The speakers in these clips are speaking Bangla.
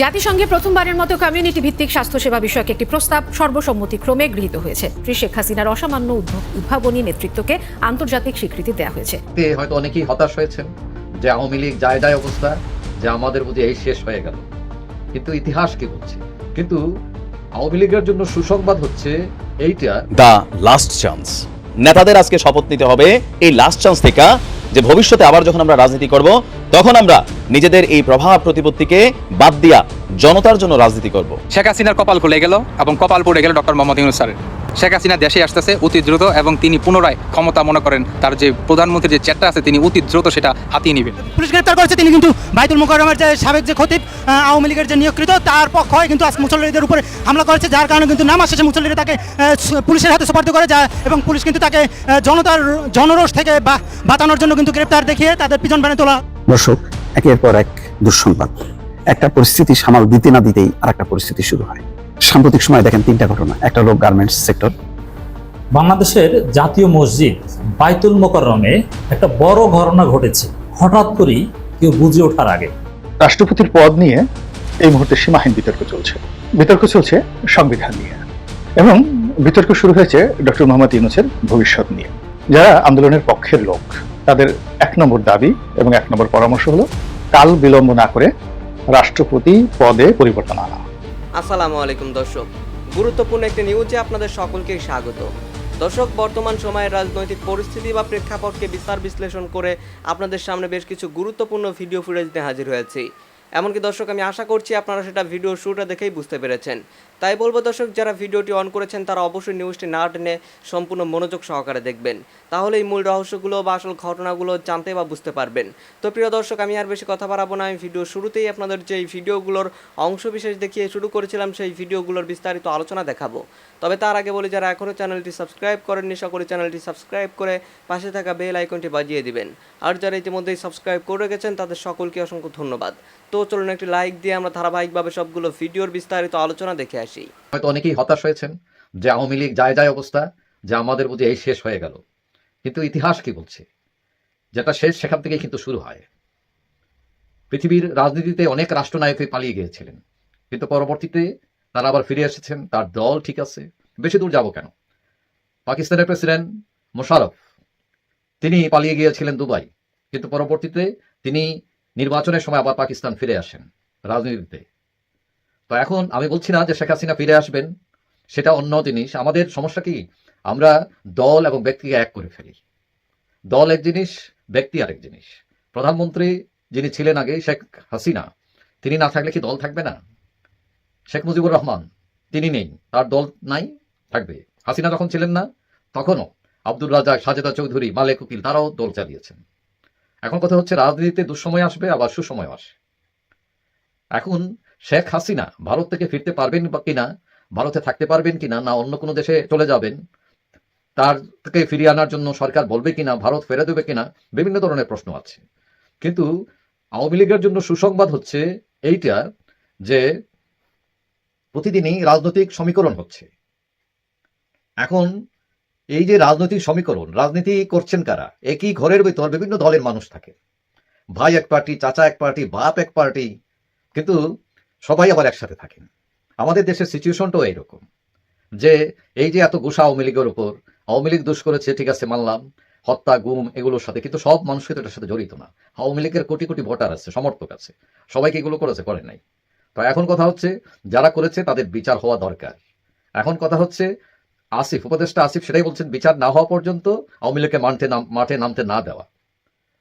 জাতিসংঘে প্রথমবারের মতো কমিউনিটি ভিত্তিক স্বাস্থ্যসেবা বিষয়ক একটি প্রস্তাব সর্বসম্মতিক্রমে গৃহীত হয়েছে। শ্রী শেখ হাসিনার অসামান্য উদ্ভাবনী নেতৃত্বকে আন্তর্জাতিক স্বীকৃতি দেওয়া হয়েছে। হয়তো অনেকেই হতাশ হয়েছেন যে আওয়ামী লীগ যায় যায় অবস্থা যে আমাদের বুঝি এই শেষ হয়ে গেল। কিন্তু ইতিহাস কি বলছে? কিন্তু আওয়ামী লীগের জন্য সুসংবাদ হচ্ছে এইটা দ্য লাস্ট চান্স নেতাদের আজকে শপথ নিতে হবে এই লাস্ট চান্স থেকে যে ভবিষ্যতে আবার যখন আমরা রাজনীতি করব, তখন আমরা নিজেদের এই প্রভাব প্রতিপত্তিকে বাদ দিয়া জনতার জন্য রাজনীতি করব। শেখ হাসিনার কপাল খুলে গেল এবং কপাল পড়ে গেল ডক্টর মোহাম্মদ ইউনুস স্যারের। শেখ হাসিনা দেশে আসতেছে অতি দ্রুত এবং তিনি পুনরায় ক্ষমতা মনে করেন। তার যে প্রধানমন্ত্রীর যে চেটটা আছে তিনি অতি দ্রুত সেটা হাতিয়ে নেবেন। পুলিশ গ্রেপ্তার করেছে তিনি কিন্তু বাইতুল মোকাররমের যে সাবেক যে খতিব আওয়ামী লীগের যে নিয়োগকৃত তার পক্ষ হয়ে কিন্তু আজ মুসল্লিদের উপরে হামলা করেছে যার কারণে কিন্তু নামাজ শেষে মুসল্লিরা তাকে পুলিশের হাতে সুপার্দ করে যা এবং পুলিশ কিন্তু তাকে জনতার জনরোষ থেকে বা- বাঁচানোর জন্য কিন্তু গ্রেপ্তার দেখিয়ে তাদের পিছন ভ্যানে তোলা। দর্শক একের পর এক দুঃসংবাদ। একটা পরিস্থিতি সামাল দিতে না দিতেই আর একটা পরিস্থিতি শুরু হয়। সাম্প্রতিক সময় দেখেন তিনটা ঘটনা। একটা হলো গার্মেন্টস সেক্টর। বাংলাদেশের জাতীয় মসজিদ বাইতুল মোকাররমে একটা বড় ঘটনা ঘটেছে। হঠাৎ করেই কেউ বুঝে ওঠার আগে। রাষ্ট্রপতির পদ নিয়ে এই মুহূর্তে সীমাহীন বিতর্ক চলছে। বিতর্ক চলছে সংবিধান নিয়ে। এবং বিতর্ক শুরু হয়েছে ডক্টর মোহাম্মদ ইউনুসের ভবিষ্যৎ নিয়ে। যারা আন্দোলনের পক্ষের লোক তাদের এক নম্বর দাবি এবং এক নম্বর পরামর্শ হলো কাল বিলম্ব না করে রাষ্ট্রপতি পদে পরিবর্তন আনা। আসসালামু আলাইকুম, দর্শক। গুরুত্বপূর্ণ একটি নিউজে আপনাদের সকলকে স্বাগত। দর্শক, বর্তমান সময়ের রাজনৈতিক পরিস্থিতি বা প্রেক্ষাপটকে বিস্তার বিশ্লেষণ করে আপনাদের সামনে বেশ কিছু গুরুত্বপূর্ণ ভিডিও ফুটেজ নিয়ে হাজির হয়েছি। এমনকি দর্শক, আমি আশা করছি আপনারা সেটা ভিডিও শুরুটা দেখেই বুঝতে পেরেছেন। তাই বলব দর্শক, যারা ভিডিওটি অন করেছেন, তারা অবশ্যই নিউজটি না টেনে সম্পূর্ণ মনোযোগ সহকারে দেখবেন। তাহলে এই মূল রহস্যগুলো বা আসল ঘটনাগুলো জানতে বা বুঝতে পারবেন। তো প্রিয় দর্শক, আমি আর বেশি কথা বাড়াবো না। আমি ভিডিও শুরুতেই আপনাদের যে ভিডিওগুলোর অংশবিশেষ দেখিয়ে শুরু করেছিলাম, সেই ভিডিওগুলোর বিস্তারিত আলোচনা দেখাবো। তবে তার আগে বলি, যারা এখনও চ্যানেলটি সাবস্ক্রাইব করেননি, সকলে চ্যানেলটি সাবস্ক্রাইব করে পাশে থাকা বেল আইকনটি বাজিয়ে দিবেন। আর যারা ইতিমধ্যেই সাবস্ক্রাইব করে রেখেছেন, তাদের সকলকে অসংখ্য ধন্যবাদ। তো চলুন একটি লাইক দিয়ে আমরা ধারাবাহিকভাবে সবগুলো ভিডিওর বিস্তারিত আলোচনা দেখে আসি। হয়তো অনেকেই হতাশ হয়েছেন যে আওয়ামী লীগ যায় যায় অবস্থা, যে আমাদের বুঝি এই শেষ হয়ে গেল। কিন্তু ইতিহাস কি বলছে? যেটা শেষ সেখান থেকেই কিন্তু শুরু হয়। পৃথিবীর রাজনীতিতে অনেক রাষ্ট্রনায়কই পালিয়ে গিয়েছিলেন। কিন্তু পরবর্তীতে তারা আবার ফিরে এসেছেন, তার দল ঠিক আছে। বেশি দূর যাব কেন? পাকিস্তানের প্রেসিডেন্ট মোশারফ তিনি পালিয়ে গিয়েছিলেন দুবাই। কিন্তু পরবর্তীতে তিনি নির্বাচনের সময় আবার পাকিস্তান ফিরে আসেন রাজনীতিতে। তো এখন আমি বলছি না যে শেখ হাসিনা ফিরে আসবেন, সেটা অন্য জিনিস। আমাদের সমস্যা কি? আমরা দল এবং ব্যক্তিকে এক করে ফেলি। দল এক জিনিস, ব্যক্তি আরেক জিনিস। প্রধানমন্ত্রী যিনি ছিলেন আগে, শেখ হাসিনা, তিনি না থাকলে কি দল থাকবে না? শেখ মুজিবুর রহমান, তিনি নেই, তার দল নাই, থাকবে। হাসিনা যখন ছিলেন না, তখনও আব্দুল রাজাক সাজেদা চৌধুরী, মালেক উকিল, তারাও দল চালিয়েছেন। এখন কথা হচ্ছে, রাজনীতিতে দুঃসময় আসবে আবার সুসময় আসে এখন শেখ হাসিনা ভারত থেকে ফিরতে পারবেন কিনা, ভারতে থাকতে পারবেন কিনা, না অন্য কোনো দেশে চলে যাবেন, তার থেকে ফিরিয়ে আনার জন্য সরকার বলবে কিনা, ভারত ফেরে দেবে কিনা, বিভিন্ন ধরনের প্রশ্ন আছে। কিন্তু আওয়ামী লীগের জন্য সুসংবাদ হচ্ছে, এইটা যে প্রতিদিনই রাজনৈতিক সমীকরণ হচ্ছে। এখন এই যে রাজনৈতিক সমীকরণ, রাজনীতি করছেন কারা? একই ঘরের ভিতর বিভিন্ন দলের মানুষ থাকে। ভাই এক পার্টি, চাচা এক পার্টি, বাপ এক পার্টি, কিন্তু সবাই আবার একসাথে থাকেন। আমাদের দেশের সিচুয়েশনটাও এইরকম। যে এই যে এত গোসা আওয়ামী লীগের উপর, আওয়ামী লীগ দোষ করেছে, ঠিক আছে, মানলাম, হত্যা, গুম এগুলোর সাথে, কিন্তু সব মানুষকে তো এটার সাথে জড়িত না। আওয়ামী লীগের কোটি কোটি ভোটার আছে, সমর্থক আছে। সবাইকে এগুলো করেছে, করে নাই। তো এখন কথা হচ্ছে, যারা করেছে তাদের বিচার হওয়া দরকার। এখন কথা হচ্ছে, আসিফ, উপদেষ্টা আসিফ সেটাই বলছেন, বিচার না হওয়া পর্যন্ত আওয়ামী লীগকে মাঠে নাম মাঠে নামতে না দেওয়া।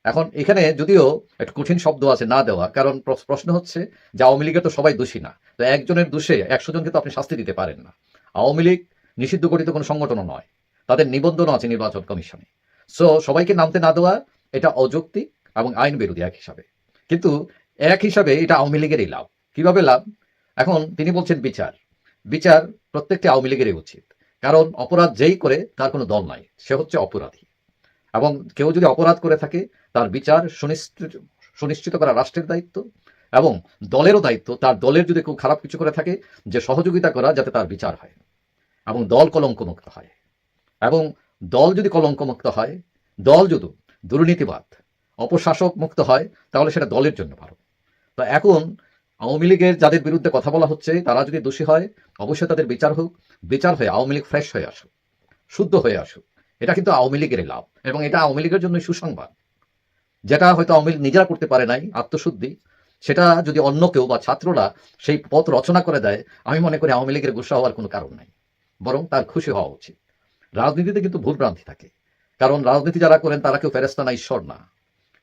এখন এখানে যদিও একটু কঠিন শব্দ আছে না দেওয়া, কারণ প্রশ- প্রশ্ন হচ্ছে যে আওয়ামী লীগের তো সবাই দোষী না। তো একজনের দোষে একশো জনকে তো আপনি শাস্তি দিতে পারেন না। আওয়ামী লীগ নিষিদ্ধ গঠিত কোনো সংগঠনও নয়। তাদের নিবন্ধনও আছে নির্বাচন কমিশনে। সো সবাইকে নামতে না দেওয়া, এটা অযৌক্তিক এবং আইন বিরোধী এক হিসাবে। কিন্তু এক হিসাবে এটা আওয়ামী লীগেরই লাভ। কীভাবে লাভ? এখন তিনি বলছেন বিচার। বিচার প্রত্যেকটি আওয়ামী লীগেরই উচিত। কারণ অপরাধ যেই করে, তার কোনো দল নাই। সে হচ্ছে অপরাধী। এবং কেউ যদি অপরাধ করে থাকে, তার বিচার সুনিশ্চিত সুনিশ্চিত করা রাষ্ট্রের দায়িত্ব এবং দলেরও দায়িত্ব। তার দলের যদি খুব খারাপ কিছু করে থাকে, যে সহযোগিতা করা যাতে তার বিচার হয় এবং দল কলঙ্কমুক্ত হয়। এবং দল যদি কলঙ্কমুক্ত হয়, দল যদি দুর্নীতিবাদ, অপশাসক মুক্ত হয়, তাহলে সেটা দলের জন্য ভালো। তো এখন আওয়ামী লীগের যাদের বিরুদ্ধে কথা বলা হচ্ছে, তারা যদি দোষী হয়, অবশ্যই তাদের বিচার হোক, বিচার হয়ে আওয়ামী লীগ ফ্রেশ হয়ে আসুক, শুদ্ধ হয়ে আসুক। এটা কিন্তু আওয়ামী লীগের লাভ এবং এটা আওয়ামী লীগের জন্য সুসংবাদ। যেটা হয়তো আওয়ামী লীগ নিজেরা করতে পারে নাই, আত্মশুদ্ধি, সেটা যদি অন্য কেউ বা ছাত্ররা সেই পথ রচনা করে দেয়, আমি মনে করি আওয়ামী লীগের গুসা হওয়ার কোনো কারণ নাই, বরং তার খুশি হওয়া উচিত। রাজনীতিতে কিন্তু ভুল ভ্রান্তি থাকে, কারণ রাজনীতি যারা করেন, তারা কেউ ফেরেস্তা না, ঈশ্বর না,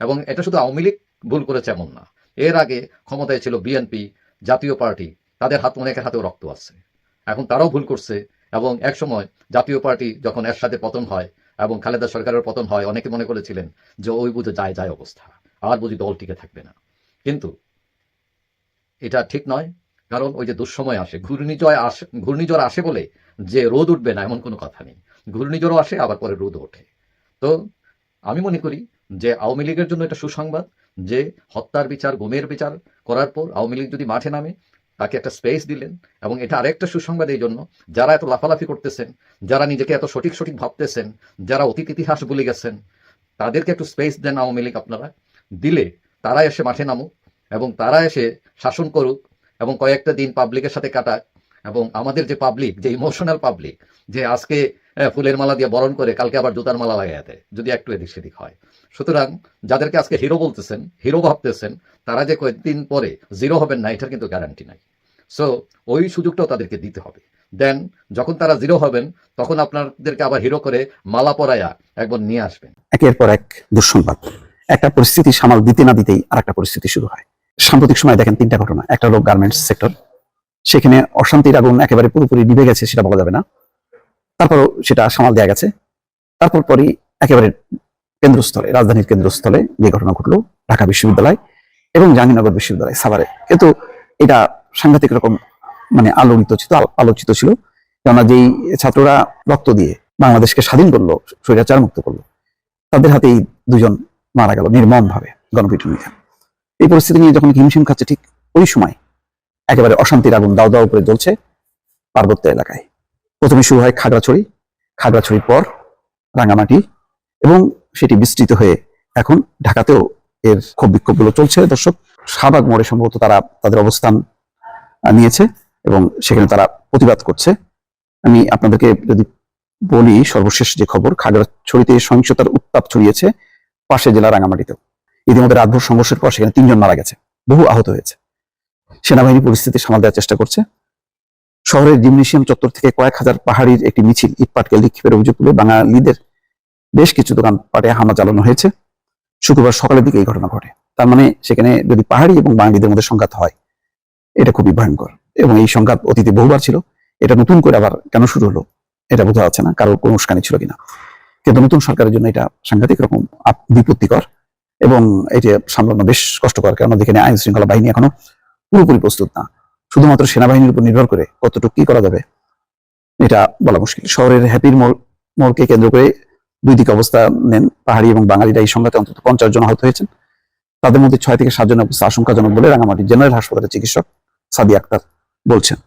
এবং এটা শুধু আওয়ামী লীগ ভুল করেছে এমন না। এর আগে ক্ষমতায় ছিল বিএনপি, জাতীয় পার্টি, তাদের হাত অনেকের হাতেও রক্ত আছে। এখন তারাও ভুল করছে এবং এক সময় জাতীয় পার্টি যখন এর সাথে পতন হয় এবং খালেদা সরকারের পতন হয়, অনেকে মনে করেছিলেন যে ওই বুঝে যায় যায় অবস্থা। আর বুঝি দল টিকে থাকবে না। কিন্তু এটা ঠিক নয়, কারণ ওই যে দুঃসময় আসে, ঘূর্ণিঝড় আসে ঘূর্ণিঝড় আসে বলে যে রোদ উঠবে না, এমন কোনো কথা নেই। ঘূর্ণিঝড়ও আসে, আবার পরে রোদ ওঠে। তো আমি মনে করি যে আওয়ামী লীগের জন্য এটা সুসংবাদ যে হত্যার বিচার, গুমের বিচার করার পর আওয়ামী লীগ যদি মাঠে নামে, তাকে একটা স্পেস দিলেন এবং এটা আরেকটা সুসংবাদ এই জন্য, যারা এত লাফালাফি করতেছেন, যারা নিজেকে এত সঠিক সঠিক ভাবতেছেন, যারা অতীত ইতিহাস ভুলে গেছেন, তাদেরকে একটু স্পেস দেন আওয়ামী লীগ আপনারা। দিলে তারা এসে মাঠে নামুক এবং তারা এসে শাসন করুক এবং কয়েকটা দিন পাবলিকের সাথে কাটাক। এবং আমাদের যে পাবলিক যে ইমোশনাল পাবলিক যে আজকে ফুলের মালা দিয়ে বরণ করে কালকে আবার জুতার মালা লাগাই দেয় যদি একটু এদিক সেদিক হয়। সুতরাং যাদেরকে আজকে হিরো বলতেছেন হিরো ভাবতেছেন, তারা যে কয়েকদিন পরে জিরো হবেন না, এটার কিন্তু গ্যারান্টি নাই। সো ওই সুযোগটাও তাদেরকে দিতে হবে। দেন যখন তারা জিরো হবেন, তখন আপনাদেরকে আবার হিরো করে মালা পরায়া একবার নিয়ে আসবেন। একের পর এক দুঃসংবাদ। একটা পরিস্থিতি সামাল দিতে না দিতেই আর একটা পরিস্থিতি শুরু হয়। সাম্প্রতিক সময় দেখেন তিনটা ঘটনা। একটা হলো গার্মেন্টস সেক্টর সেখানে অশান্তির আগুন একেবারে পুরোপুরি নিভে গেছে সেটা বলা যাবে না। তারপরও সেটা সামাল দেওয়া গেছে। তারপর পরই একেবারে কেন্দ্রস্থলে, রাজধানীর কেন্দ্রস্থলে যে ঘটনা ঘটলো ঢাকা বিশ্ববিদ্যালয় এবং জাহাঙ্গীরনগর বিশ্ববিদ্যালয় সাভারে। কিন্তু এটা সাংঘাতিক রকম মানে আলোড়িত ছিল আলোচিত ছিল। কেননা যেই ছাত্ররা রক্ত দিয়ে বাংলাদেশকে স্বাধীন করল, স্বৈরাচার মুক্ত করল, তাদের হাতেই দুজন মারা গেল নির্মম ভাবে গণপিটুনিতে। এই পরিস্থিতি নিয়ে যখন হিমশিম খাচ্ছে ঠিক ওই সময় একেবারে অশান্তির আগুন দাও দাও করে জ্বলছে পার্বত্য এলাকায়। প্রথমে শুরু হয় খাগড়াছড়ি। খাগড়াছড়ির পর রাঙামাটি এবং সেটি বিস্তৃত হয়ে এখন ঢাকাতেও এর ক্ষোভ বিক্ষোভগুলো চলছে দর্শক। শাহবাগ মোড়ে সম্ভবত তারা তাদের অবস্থান নিয়েছে এবং সেখানে তারা প্রতিবাদ করছে। আমি আপনাদেরকে যদি বলি সর্বশেষ যে খবর, খাগড়াছড়িতে সহিংসতার উত্তাপ ছড়িয়েছে পাশে জেলা রাঙামাটিতেও। ইতিমধ্যে রাতভর সংঘর্ষের পর সেখানে তিনজন মারা গেছে, বহু আহত হয়েছে। সেনাবাহিনী পরিস্থিতি সামাল দেওয়ার চেষ্টা করছে। শহরের জিমনেশিয়াম চত্বর থেকে কয়েক হাজার পাহাড়ির একটি মিছিল ইটপাটকে নিক্ষেপের অভিযোগ তুলে বাঙালিদের বেশ কিছু দোকানপাটে হামলা চালানো হয়েছে। শুক্রবার সকালের দিকে এই ঘটনা ঘটে। তার মানে সেখানে যদি পাহাড়ি এবং বাঙালিদের মধ্যে সংঘাত হয়, এটা খুবই ভয়ঙ্কর এবং এই সংঘাত অতীতে বহুবার ছিল। এটা নতুন করে আবার কেন শুরু হলো, এটা বোঝা যাচ্ছে না, কারোর কোনো উস্কানি ছিল কিনা। কিন্তু নতুন সরকারের জন্য এটা সাংঘাতিক রকম বিপত্তিকর এবং এটা সামলানো বেশ কষ্টকর কারণ যেখানে আইন শৃঙ্খলা বাহিনী এখনও পুরোপুরি প্রস্তুত না। শুধুমাত্র সেনাবাহিনীর উপর নির্ভর করে কতটুকু কি করা যাবে, এটা বলা মুশকিল। শহরের হ্যাপির মোড় মোড়কে কেন্দ্র করে দুই দিকে অবস্থা নেন পাহাড়ি এবং বাঙালিরা। এই সংঘাতে অন্তত পঞ্চাশ জন আহত হয়েছেন। তাদের মধ্যে ছয় থেকে সাতজনের অবস্থা আশঙ্কাজনক বলে রাঙামাটি জেনারেল হাসপাতালের চিকিৎসক সাদি আক্তার বলছেন।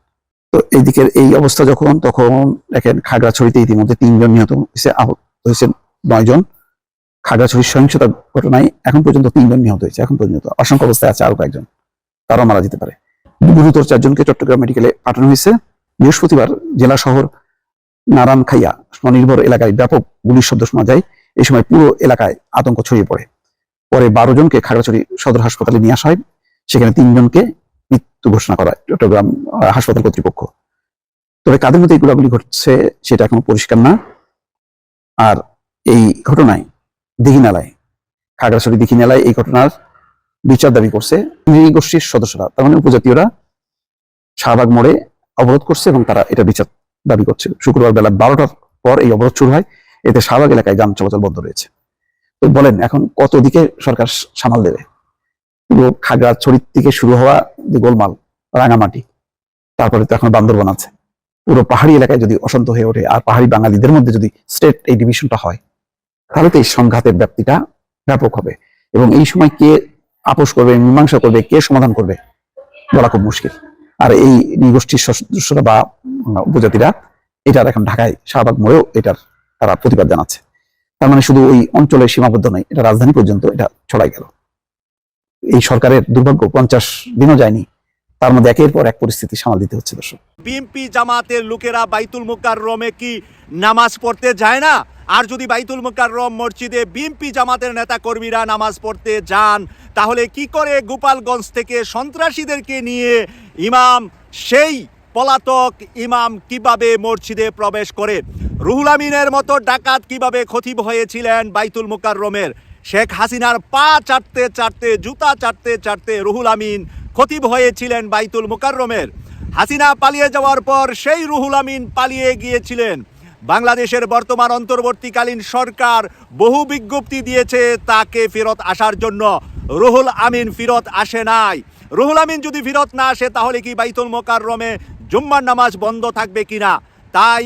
তো এই দিকের এই অবস্থা যখন, তখন দেখেন খাগড়াছড়িতে ইতিমধ্যে তিনজন নিহত হয়েছে, আহত হয়েছে নয় জন। খাগড়াছড়ির সহিংসতা ঘটনায় এখন পর্যন্ত তিনজন নিহত হয়েছে, এখন পর্যন্ত। অসংখ্য অবস্থায় আছে আরও কয়েকজন। তারাও মারা যেতে পারে। গুরুতর চারজনকে চট্টগ্রাম মেডিকেলে পাঠানো হয়েছে। বৃহস্পতিবার জেলা শহর নারায়ণখাইয়া স্বনির্ভর এলাকায় ব্যাপক গুলির শব্দ শোনা যায়। এই সময় পুরো এলাকায় আতঙ্ক ছড়িয়ে পড়ে। পরে বারো জনকে খাগড়াছড়ি সদর হাসপাতালে নিয়ে আসা হয়। সেখানে তিনজনকে মৃত্যু ঘোষণা করা চট্টগ্রাম হাসপাতাল কর্তৃপক্ষ। তবে কাদের মধ্যে এই গোলাগুলি ঘটছে সেটা এখনও পরিষ্কার না। আর এই ঘটনায় দিঘিনালায় খাগড়াছড়ি দিঘিনালায় এই ঘটনার বিচার দাবি করছে। এই গোষ্ঠীর সদস্যরা, তার মানে উপজাতীয়রা শাহবাগ মোড়ে অবরোধ করছে এবং তারা এটা বিচার দাবি করছে। শুক্রবার বেলা বারোটার পর এই অবরোধ শুরু হয়। এতে শাহবাগ এলাকায় যান চলাচল বন্ধ রয়েছে। তো বলেন, এখন কত দিকে সরকার সামাল দেবে? পুরো খাগড়াছড়ির থেকে শুরু হওয়া যে গোলমাল, রাঙামাটি, তারপরে তো এখন বান্দরবন আছে। পুরো পাহাড়ি এলাকায় যদি অশান্ত হয়ে ওঠে আর পাহাড়ি বাঙালিদের মধ্যে যদি স্টেট এই ডিভিশনটা হয়, তাহলে তো এই সংঘাতের ব্যাপ্তিটা ব্যাপক হবে। এবং এই সময় কে আপোষ করবে, মীমাংসা করবে, কে সমাধান করবে বলা খুব মুশকিল। আর এই নৃগোষ্ঠীর সদস্যরা বা উপজাতিরা, এটার এখন ঢাকায় শাহবাগ মোড়েও এটার তারা প্রতিবাদ জানাচ্ছে। তার মানে শুধু ওই অঞ্চলে সীমাবদ্ধ নয়, এটা রাজধানী পর্যন্ত এটা ছড়াই গেল। এই সরকারের দুর্ভাগ্য, পঞ্চাশ দিনও যায়নি, তার মধ্যে একের পর এক পরিস্থিতি সামাল দিতে হচ্ছে দর্শক। বিএনপি জামাতের লোকেরা বাইতুল মোকাররমে কি নামাজ পড়তে যায় না? আর যদি বাইতুল মোকাররম মসজিদে বিএনপি জামাতের নেতা কর্মীরা নামাজ পড়তে যান, তাহলে কি করে গোপালগঞ্জ থেকে সন্ত্রাসীদেরকে নিয়ে ইমাম, সেই পলাতক ইমাম কীভাবে মসজিদে প্রবেশ করে? রুহুল আমিনের মতো ডাকাত কীভাবে খতিব হয়েছিলেন বাইতুল মোকাররমের? শেখ হাসিনার পা চাটতে চাটতে, জুতা চাটতে চাটতে রুহুল আমিন খতিব হয়েছিলেন বাইতুল মোকাররমের। হাসিনা পালিয়ে যাওয়ার পর সেই রুহুল আমিন পালিয়ে গিয়েছিলেন। বাংলাদেশের বর্তমান অন্তর্বর্তীকালীন সরকার বহু বিজ্ঞপ্তি দিয়েছে তাকে ফেরত আসার জন্য। রুহুল আমিন ফেরত আসে নাই। রুহুল আমিন যদি ফেরত না আসে, তাহলে কি বাইতুল মোকাররমে জুম্মার নামাজ বন্ধ থাকবে কিনা? তাই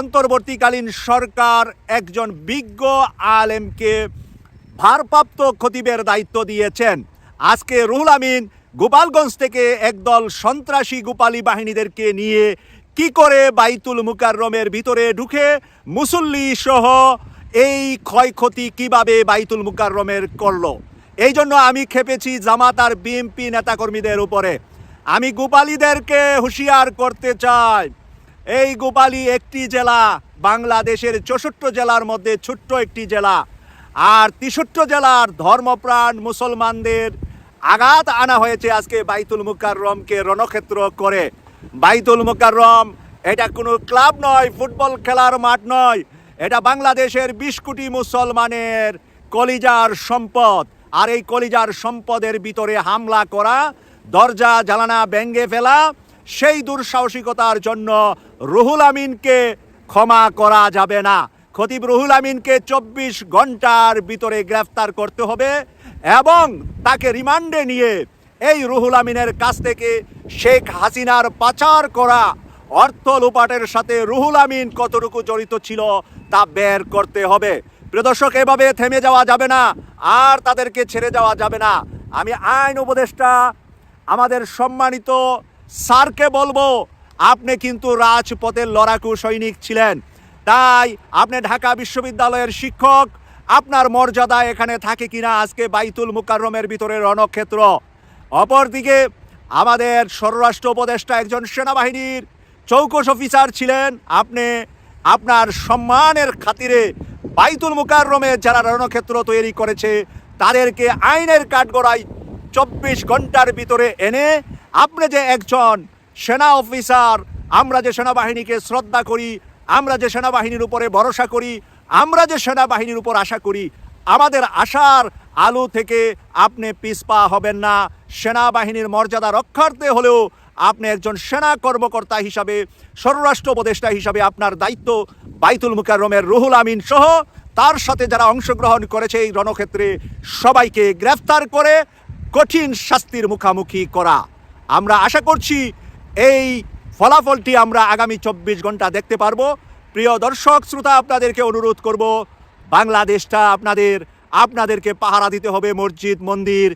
অন্তর্বর্তীকালীন সরকার একজন বিজ্ঞ আলেমকে ভারপ্রাপ্ত খতিবের দায়িত্ব দিয়েছেন। আজকে রুহুল আমিন গোপালগঞ্জ থেকে একদল সন্ত্রাসী গোপালী বাহিনীদেরকে নিয়ে কি করে বাইতুল মুকাররমের ভিতরে ঢুকে মুসল্লি সহ এই ক্ষয়ক্ষতি কীভাবে বাইতুল মুকাররমের করল? এই জন্য আমি খেপেছি জামাত আর বিএনপি নেতাকর্মীদের উপরে। আমি গোপালীদেরকে হুঁশিয়ার করতে চাই। এই গোপালী একটি জেলা, বাংলাদেশের চৌষট্টি জেলার মধ্যে ছোট্ট একটি জেলা। আর তিষট্টি জেলার ধর্মপ্রাণ মুসলমানদের আঘাত আনা হয়েছে আজকে বাইতুল মুকাররমকে রণক্ষেত্র করে। বাইতুল মুকাররম, এটা কোনো ক্লাব নয়, ফুটবল খেলার মাঠ নয়। এটা বাংলাদেশের বিশ কোটি মুসলমানের কলিজার সম্পদ। আর এই কলিজার সম্পদের ভিতরে হামলা করা, দরজা জ্বালানা ব্যঙ্গে ফেলা, সেই দুঃসাহসিকতার জন্য রুহুল আমিনকে ক্ষমা করা যাবে না। খতিব রুহুল আমিনকে চব্বিশ ঘণ্টার ভিতরে গ্রেফতার করতে হবে এবং তাকে রিমান্ডে নিয়ে এই রুহুল আমিনের কাছ থেকে শেখ হাসিনার পাচার করা অর্থ লোপাটের সাথে রুহুল আমিন কতটুকু জড়িত ছিল তা বের করতে হবে। প্রিয় দর্শক, এভাবে থেমে যাওয়া যাবে না, আর তাদেরকে ছেড়ে যাওয়া যাবে না। আমি আইন উপদেষ্টা, আমাদের সম্মানিত স্যারকে বলব, আপনি কিন্তু রাজপথের লড়াকু সৈনিক ছিলেন। তাই আপনি ঢাকা বিশ্ববিদ্যালয়ের শিক্ষক, আপনার মর্যাদা এখানে থাকে কিনা আজকে বাইতুল মুকাররমের ভিতরে রণক্ষেত্র। অপরদিকে আমাদের স্বরাষ্ট্র উপদেষ্টা একজন সেনাবাহিনীর চৌকস অফিসার ছিলেন। আপনি আপনার সম্মানের খাতিরে বাইতুল মুকাররমে যারা রণক্ষেত্র তৈরি করেছে, তাদেরকে আইনের কাঠগড়ায় চব্বিশ ঘণ্টার ভিতরে এনে আপনি যে একজন সেনা অফিসার, আমরা যে সেনাবাহিনীকে শ্রদ্ধা করি, আমরা যে সেনাবাহিনীর উপরে ভরসা করি, আমরা যে সেনাবাহিনীর উপর আশা করি আমাদের আশার আলো থেকে আপনি পিছপা হবেন না। সেনাবাহিনীর মর্যাদা রক্ষার্থে হলেও আপনি একজন সেনা কর্মকর্তা হিসাবে, স্বরাষ্ট্র উপদেষ্টা হিসাবে আপনার দায়িত্ব বাইতুল মুকাররমের রুহুল আমিন সহ, তার সাথে যারা অংশগ্রহণ করেছে এই রণক্ষেত্রে সবাইকে গ্রেফতার করে কঠিন শাস্তির মুখামুখি করা। আমরা আশা করছি এই ফলাফলটি আমরা আগামী চব্বিশ ঘণ্টা দেখতে পারব। প্রিয় দর্শক, শ্রোতা, আপনাদেরকে অনুরোধ করব বাংলাদেশটা আপনাদের, আপনাদেরকে পাহারা দিতে হবে মসজিদ, মন্দির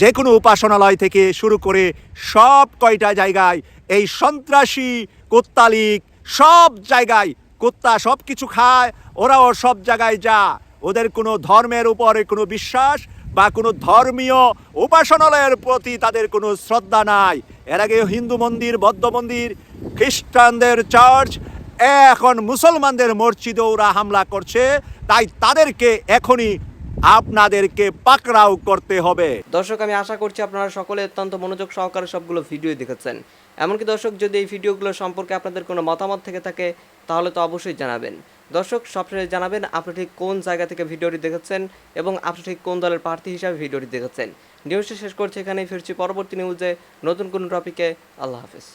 যে কোনো উপাসনালয় থেকে শুরু করে সব কয়টা জায়গায়। এই সন্ত্রাসী কোত্তালিক সব জায়গায় কুত্তা সব কিছু খায়, ওরাও সব জায়গায় যা। ওদের কোনো ধর্মের উপরে কোনো বিশ্বাস বা কোনো ধর্মীয় উপাসনালয়ের প্রতি তাদের কোনো শ্রদ্ধা নাই। এর আগে হিন্দু মন্দির, বৌদ্ধ মন্দির, খ্রিস্টানদের চার্চ এখন মুসলমানদের মসজিদে ওরা হামলা করছে, তাই তাদেরকে এখনই আপনাদেরকে পাকড়াও করতে হবে। দর্শক, আমি আশা করছি আপনারা সকলে অত্যন্ত মনোযোগ সহকারে সবগুলো ভিডিও দেখেছেন। এমনকি দর্শক, যদি এই ভিডিওগুলো সম্পর্কে আপনাদের কোনো মতামত থেকে থাকে, তাহলে তো অবশ্যই জানাবেন। দর্শক, সবশেষে জানাবেন আপনি ঠিক কোন জায়গা থেকে ভিডিওটি দেখেছেন এবং আপনি ঠিক কোন দলের প্রার্থী হিসাবে ভিডিওটি দেখেছেন। নিউজটি শেষ করছি এখানেই, ফিরছি পরবর্তী নিউজে নতুন কোনো টপিকে আল্লাহ হাফিজ।